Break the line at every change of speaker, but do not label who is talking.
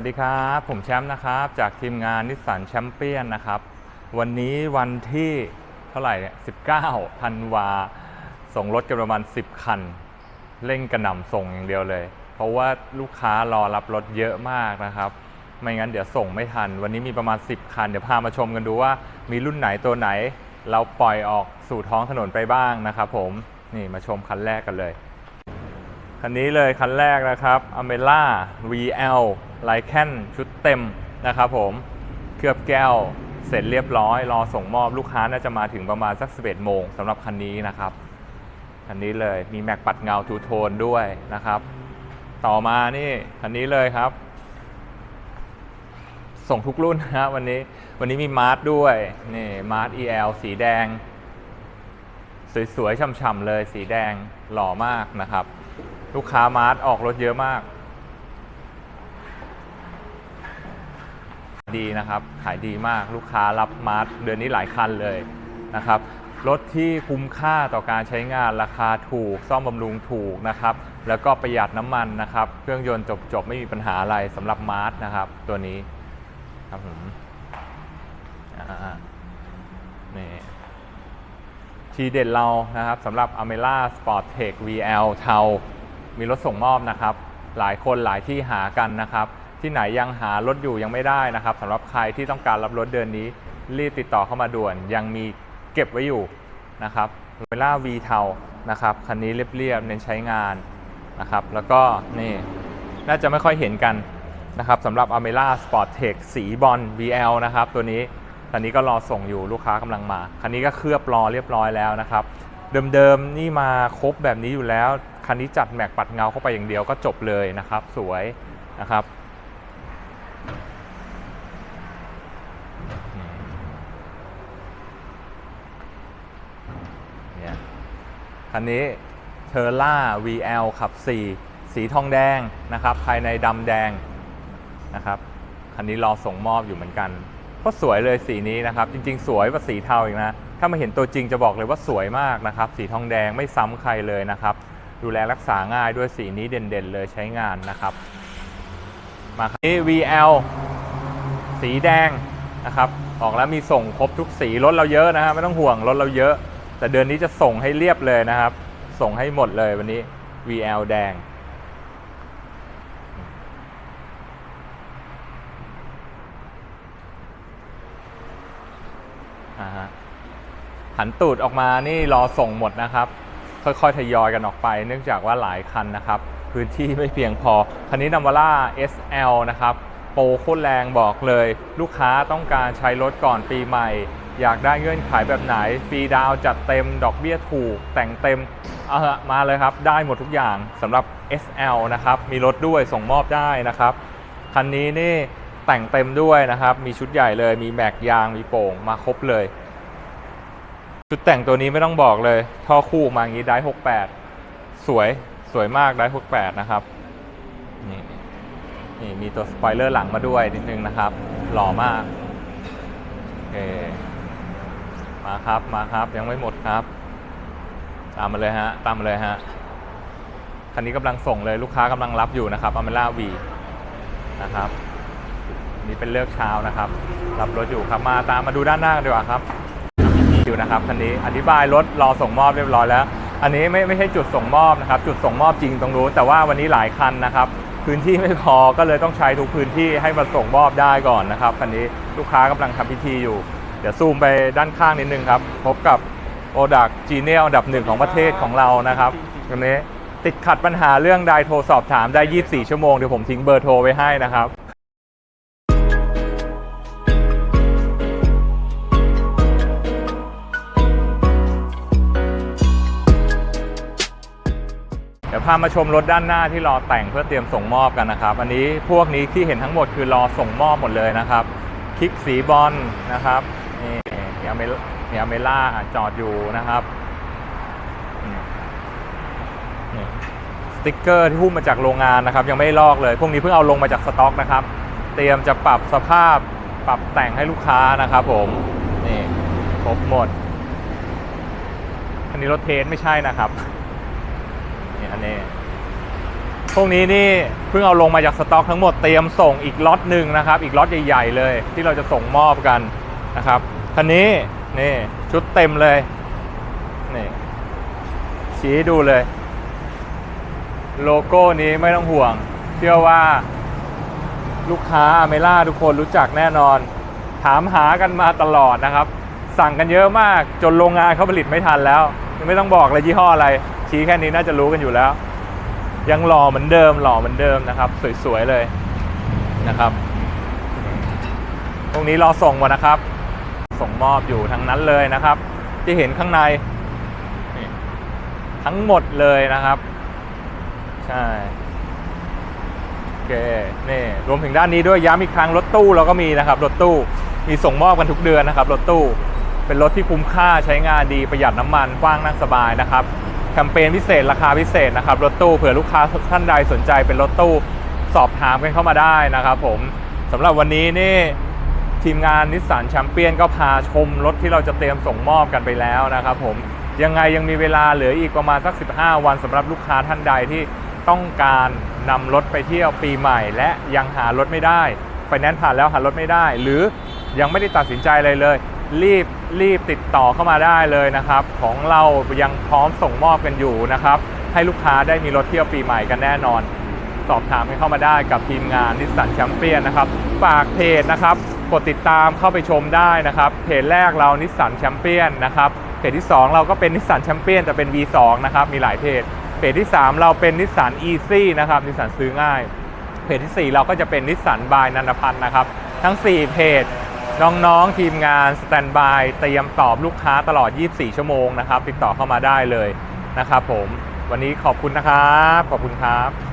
วัสดีครับ ผมแชมป์นะครับ จากทีมงานนิสสันแชมเปี้ยนนะครับ วันนี้วันที่เท่าไหร่ 19ธันวา ส่งรถกันประมาณ 10 คัน เร่งกระหน่ำส่งอย่างเดียวเลย เพราะว่าลูกค้ารอรับรถเยอะมากนะครับ ไม่งั้นเดี๋ยวส่งไม่ทัน วันนี้มีประมาณ 10 คัน เดี๋ยวพามาชมกันดูว่ามีรุ่นไหนตัวไหน เราปล่อยออกสู่ท้องถนนไปบ้างนะครับผม นี่มาชมคันแรกกันเลย คันนี้เลยคันแรกนะครับ a m e l a VL l i c a n ชุดเต็มนะครับผมเคลือบแก้วเสร็จเรียบร้อย รอส่งมอบลูกค้าน่าจะมาถึงประมาณสัก 11 โมงสำหรับคันนี้นะครับคันนี้เลยมีแม็กปัดเงาทูโทนด้วยนะครับ ต่อมานี่คันนี้เลยครับ ส่งทุกรุ่นนะวันนี้วันนี้มีมาร์ทด้วยนี่มาร์ท EL สีแดง สวยๆช่ำๆเลยสีแดงหล่อมากนะครับ ลูกค้ามาร์ทออกรถเยอะมาก ดีนะครับ ขายดีมากลูกค้ารับมาร์ทเดือนนี้หลายคันเลยนะครับ รถที่คุ้มค่าต่อการใช้งานราคาถูก ซ่อมบำรุงถูกนะครับ แล้วก็ประหยัดน้ำมันนะครับ เครื่องยนต์จบๆ ไม่มีปัญหาอะไรสำหรับมาร์ทนะครับ ตัวนี้ครับผมนี่ทีเด็ดเรานะครับสำหรับ a m e l a Sport Tech VL เทา มีรถส่งมอบนะครับ หลายคนหลายที่หากันนะครับ ที่ไหนยังหารถอยู่ยังไม่ได้นะครับสำหรับใครที่ต้องการรับรถเดือนนี้ รีบติดต่อเข้ามาด่วน ยังมีเก็บไว้อยู่นะครับเวล่า V เทานะครับคันนี้เรียบๆเน้นใช้งานนะครับ แล้วก็นี่น่าจะไม่ค่อยเห็นกันนะครับสำหรับ a m e l a Sport Tech สีบอล VL นะครับ ตัวนี้ตอนนี้ก็รอส่งอยู่ลูกค้ากำลังมา คันนี้ก็เคลือบรอเรียบร้อยแล้วนะครับ เดิมๆนี่มาครบแบบนี้อยู่แล้ว คันนี้จัดแม็กปัดเงาเข้าไปอย่างเดียวก็จบเลยนะครับ สวยนะครับเนี่ยคันนี้เทอร่า VL ขับ 4 สีทองแดงนะครับ ภายในดำแดงนะครับคันนี้รอส่งมอบอยู่เหมือนกันก็สวยเลยสีนี้นะครับ จริง ๆ สวยกว่าสีเทาอีกนะ ถ้ามาเห็นตัวจริงจะบอกเลยว่าสวยมากนะครับ สีทองแดงไม่ซ้ำใครเลยนะครับ ดูแลรักษาง่ายด้วยสีนี้เด่นๆเลยใช้งานนะครับ มาครับนี่ VL สีแดงนะครับ ออกแล้วมีส่งครบทุกสีรถเราเยอะนะฮะไม่ต้องห่วงรถเราเยอะ แต่เดือนนี้จะส่งให้เรียบเลยนะครับ ส่งให้หมดเลยวันนี้ VL แดงอ่าฮะหันตูดออกมานี่รอส่งหมดนะครับ ค่อยๆทยอยกันออกไป เนื่องจากว่าหลายคันนะครับพื้นที่ไม่เพียงพอ คันนี้นัมวาร่า SL นะครับโปรโคตรแรงบอกเลย ลูกค้าต้องการใช้รถก่อนปีใหม่ อยากได้เงื่อนไขแบบไหน ฟรีดาวจัดเต็ม ดอกเบี้ยถูก แต่งเต็มเออมาเลยครับ ได้หมดทุกอย่างสำหรับ SL นะครับ มีรถด้วยส่งมอบได้นะครับ คันนี้นี่แต่งเต็มด้วยนะครับ มีชุดใหญ่เลย มีแม็กยาง มีโป่ง มาครบเลย ชุดแต่งตัวนี้ไม่ต้องบอกเลย ท่อคู่มาอย่างนี้ได้68สวยสวยมากได้68นะครับนี่นี่มีตัวสปอยเลอร์หลังมาด้วยนิดนึงนะครับ หล่อมากโอเคมาครับมาครับยังไม่หมดครับ ตามมาเลยฮะตามมาเลยฮะคันนี้กำลังส่งเลยลูกค้ากำลังรับอยู่นะครับอเมล่าวีนะครับ นี่เป็นเลือกเช้านะครับ รับรถอยู่ครับมาตามมาดูด้านหน้ากันดีกว่าครับ อยู่นะครับคันนี้อธิบายรถรอส่งมอบเรียบร้อยแล้ว อันนี้ไม่ไม่ใช่จุดส่งมอบนะครับ จุดส่งมอบจริงตรงนู้นแต่ว่าวันนี้หลายคันนะครับ พื้นที่ไม่พอก็เลยต้องใช้ทุกพื้นที่ให้มาส่งมอบได้ก่อนนะครับคันนี้ลูกค้ากำลังทำพิธีอยู่ เดี๋ยวซูมไปด้านข้างนิดนึงครับพบกับโอดักจีเนลอันดับหนึ่งของประเทศของเรานะครับตรงนี้ติดขัดปัญหาเรื่องใดโทรสอบถามได้ 24 ชั่วโมงเดี๋ยวผมทิ้งเบอร์โทรไว้ให้นะครับามาชมรถด้านหน้าที่รอแต่งเพื่อเตรียมส่งมอบกันนะครับ อันนี้พวกนี้ที่เห็นทั้งหมดคือรอส่งมอบหมดเลยนะครับ คลิกสีบอลนะครับนี่ยาเมลยเมล่าจอดอยู่นะครับสติ๊กเกอร์ที่หุ้มมาจากโรงงานนะครับ ยังไม่ลอกเลย พวกนี้เพิ่งเอาลงมาจากสต็อกนะครับ เตรียมจะปรับสภาพปรับแต่งให้ลูกค้านะครับ ผมนี่ครบหมดอันนี้รถเทสไม่ใช่นะครับ นี่อันนี้พวกนี้นี่เพิ่งเอาลงมาจากสต็อกทั้งหมดเตรียมส่งอีกล็อตหนึ่งนะครับ อีกล็อตใหญ่ๆเลย ที่เราจะส่งมอบกันนะครับคันนี้นี่ชุดเต็มเลยนี่ชี้ดูเลย โลโก้นี้ไม่ต้องห่วง เชื่อว่าลูกค้าอเมล่าทุกคนรู้จักแน่นอน ถามหากันมาตลอดนะครับ สั่งกันเยอะมาก จนโรงงานเขาผลิตไม่ทันแล้ว ไม่ต้องบอกเลยยี่ห้ออะไร ชี้แค่นี้น่าจะรู้กันอยู่แล้ว ยังหล่อเหมือนเดิมหล่อเหมือนเดิมนะครับ สวยๆเลยนะครับตรงนี้รอส่งหมดนะครับ ส่งมอบอยู่ทั้งนั้นเลยนะครับ ที่เห็นข้างในทั้งหมดเลยนะครับ ใช่โอเคนี่รวมถึงด้านนี้ด้วยย้ำอีกครั้งรถตู้เราก็มีนะครับ รถตู้มีส่งมอบกันทุกเดือนนะครับ รถตู้ เป็นรถที่คุ้มค่าใช้งานดีประหยัดน้ำมันกว้างนั่งสบายนะครับแคมเปญพิเศษราคาพิเศษนะครับรถตู้เผื่อลูกค้าท่านใดสนใจเป็นรถตู้สอบถามกันเข้ามาได้นะครับ ผมสำหรับวันนี้นี่ทีมงานนิสสันแชมเปี้ยนก็พาชมรถที่เราจะเตรียมส่งมอบกันไปแล้วนะครับ ผมยังไงยังมีเวลาเหลืออีกประมาณสัก 15 วันสำหรับลูกค้าท่านใดที่ต้องการนำรถไปเที่ยวปีใหม่ และยังหารถไม่ได้ไฟแนนซ์ผ่านแล้วหารถไม่ได้ หรือยังไม่ได้ตัดสินใจอะไรเลย รีบรีบติดต่อเข้ามาได้เลยนะครับ ของเรายังพร้อมส่งมอบกันอยู่นะครับ ให้ลูกค้าได้มีรถเที่ยวปีใหม่กันแน่นอน สอบถามกันเข้ามาได้กับทีมงานนิสสันแชมเปี้ยนนะครับ ฝากเพจนะครับ กดติดตามเข้าไปชมได้นะครับ เพจแรกเรานิสสันแชมเปี้ยนนะครับเพจที่ 2 เราก็เป็นนิสสันแชมเปี้ยนแต่เป็น V2 นะครับ มีหลายเพจเพจที่ 3 เราเป็นนิสสันอีซี่นะครับนิสสันซื้อง่าย เพจที่ 4 เราก็จะเป็นนิสสันบายนันทพันธ์นะครับ ทั้ง 4 เพจ น้องๆทีมงานสแตนบายเตรียมตอบลูกค้าตลอด 24 ชั่วโมงนะครับ ติดต่อเข้ามาได้เลยนะครับผม วันนี้ขอบคุณนะครับ ขอบคุณครับ